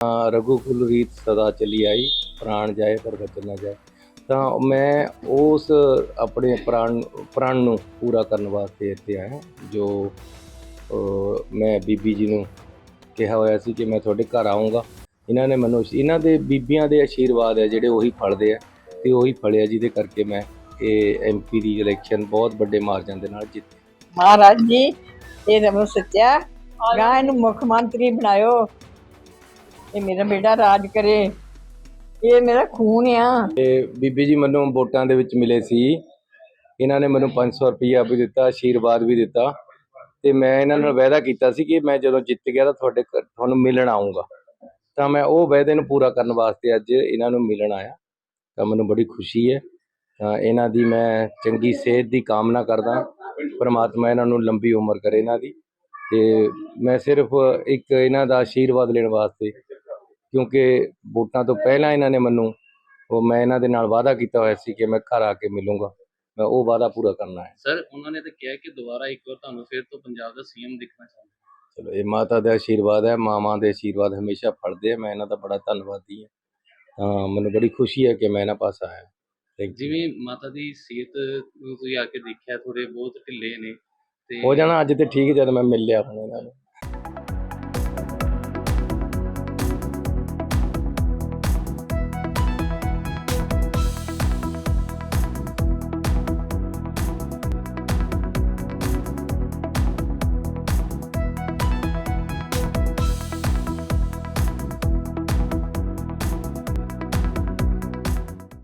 ਅ, ਰਘੁਕੁਲ ਰੀਤ ਸਦਾ ਚਲੀ ਆਈ ਪ੍ਰਾਣ ਜਾਏ ਪਰ ਬਚਨ ਨਾ ਜਾਏ। ਤਾਂ ਮੈਂ ਉਸ ਆਪਣੇ ਪ੍ਰਾਣ ਪ੍ਰਾਣ ਨੂੰ ਪੂਰਾ ਕਰਨ ਵਾਸਤੇ ਇੱਥੇ ਆਇਆ ਜੋ ਮੈਂ ਬੀਬੀ ਜੀ ਨੂੰ ਕਿਹਾ ਹੋਇਆ ਸੀ ਕਿ ਮੈਂ ਤੁਹਾਡੇ ਘਰ ਆਉਂਗਾ ਇਹਨਾਂ ਨੇ ਮੈਨੂੰ ਇਹਨਾਂ ਦੇ ਬੀਬੀਆਂ ਦੇ ਆਸ਼ੀਰਵਾਦ ਹੈ ਜਿਹੜੇ ਉਹੀ ਫਲਦੇ ਆ ਤੇ ਉਹੀ ਫਲਿਆ ਜਿਹਦੇ ਕਰਕੇ ਮੈਂ ਇਹ ਐਮਪੀ ਦੀ ਇਲੈਕਸ਼ਨ ਬਹੁਤ ਵੱਡੇ ਮਾਰਜਨ ਦੇ ਨਾਲ ਜਿੱਤੀ ਮਹਾਰਾਜ ਜੀ ਇਹ ਰਮਨ ਸੱਚਾ ਗਾਂ ਇਹਨੂੰ ਮੁੱਖ ਮੰਤਰੀ ਬਣਾਇਓ। ਇਹ ਮੇਰਾ ਬੇਟਾ ਰਾਜ ਕਰੇ। ਇਹ ਮੇਰਾ ਖੂਨ ਆ। ਤੇ ਬੀਬੀ ਜੀ ਮੈਨੂੰ ਵੋਟਾਂ ਦੇ ਵਿੱਚ ਮਿਲੇ ਸੀ। ਇਹਨਾਂ ਨੇ ਮੈਨੂੰ 500 ਰੁਪਈਆ ਵੀ ਦਿੱਤਾ ਆਸ਼ੀਰਵਾਦ ਵੀ ਦਿੱਤਾ। ਤੇ ਮੈਂ ਇਹਨਾਂ ਨਾਲ ਵਾਅਦਾ ਕੀਤਾ ਸੀ ਕਿ ਮੈਂ ਜਦੋਂ ਜਿੱਤ ਗਿਆ ਤਾਂ ਤੁਹਾਡੇ ਤੁਹਾਨੂੰ ਮਿਲਣ ਆਉਂਗਾ ਤਾਂ ਮੈਂ ਉਹ ਵਾਅਦੇ ਨੂੰ ਪੂਰਾ ਕਰਨ ਵਾਸਤੇ ਅੱਜ ਇਹਨਾਂ ਨੂੰ ਮਿਲਣ ਆਇਆ। ਤਾਂ ਮੈਨੂੰ ਬੜੀ ਖੁਸ਼ੀ ਹੈ। ਤਾਂ ਇਹਨਾਂ ਦੀ ਮੈਂ ਚੰਗੀ ਸਿਹਤ ਦੀ ਕਾਮਨਾ ਕਰਦਾ। ਪਰਮਾਤਮਾ ਇਹਨਾਂ ਨੂੰ ਲੰਬੀ ਉਮਰ ਕਰੇ ਇਹਨਾਂ ਦੀ। ਤੇ ਮੈਂ ਸਿਰਫ ਇੱਕ ਇਹਨਾਂ ਦਾ ਆਸ਼ੀਰਵਾਦ ਲੈਣ ਵਾਸਤੇ ਕਿਉਂਕਿ ਵੋਟਾਂ ਤੋਂ ਪਹਿਲਾਂ ਇਹਨਾਂ ਨੇ ਮੈਨੂੰ ਉਹ ਮੈਂ ਇਹਨਾਂ ਦੇ ਨਾਲ ਵਾਅਦਾ ਕੀਤਾ ਹੋਇਆ ਸੀ ਕਿ ਮੈਂ ਘਰ ਆ ਕੇ ਮਿਲੂੰਗਾ। ਮੈਂ ਉਹ ਵਾਅਦਾ ਪੂਰਾ ਕਰਨਾ ਹੈ। ਸਰ ਉਹਨਾਂ ਨੇ ਤਾਂ ਕਿਹਾ ਕਿ ਦੁਬਾਰਾ ਇੱਕ ਵਾਰ ਤੁਹਾਨੂੰ ਫਿਰ ਤੋਂ ਪੰਜਾਬ ਦਾ ਸੀਐਮ ਦੇਖਣਾ ਚਾਹੁੰਦੇ ਚਲੋ ਇਹ ਮਾਤਾ ਦਾ ਆਸ਼ੀਰਵਾਦ ਹੈ ਮਾਵਾਂ ਦੇ ਆਸ਼ੀਰਵਾਦ ਹਮੇਸ਼ਾ ਫੜਦੇ ਆ ਮੈਂ ਇਹਨਾਂ ਦਾ ਬੜਾ ਧੰਨਵਾਦੀ ਹਾਂ। ਤਾਂ ਮੈਨੂੰ ਬੜੀ ਖੁਸ਼ੀ ਹੈ ਕਿ ਮੈਂ ਇਹਨਾਂ ਪਾਸ ਆਇਆ। ਜਿਵੇਂ ਮਾਤਾ ਦੀ ਸਿਹਤ ਨੂੰ ਤੁਸੀਂ ਆ ਕੇ ਦੇਖਿਆ ਥੋੜੇ ਬਹੁਤ ਢਿੱਲੇ ਨੇ ਤੇ ਹੋ ਜਾਣਾ ਅੱਜ ਤੇ ਠੀਕ ਜਦ ਮੈਂ ਮਿਲ ਲਿਆ ਹੁਣ।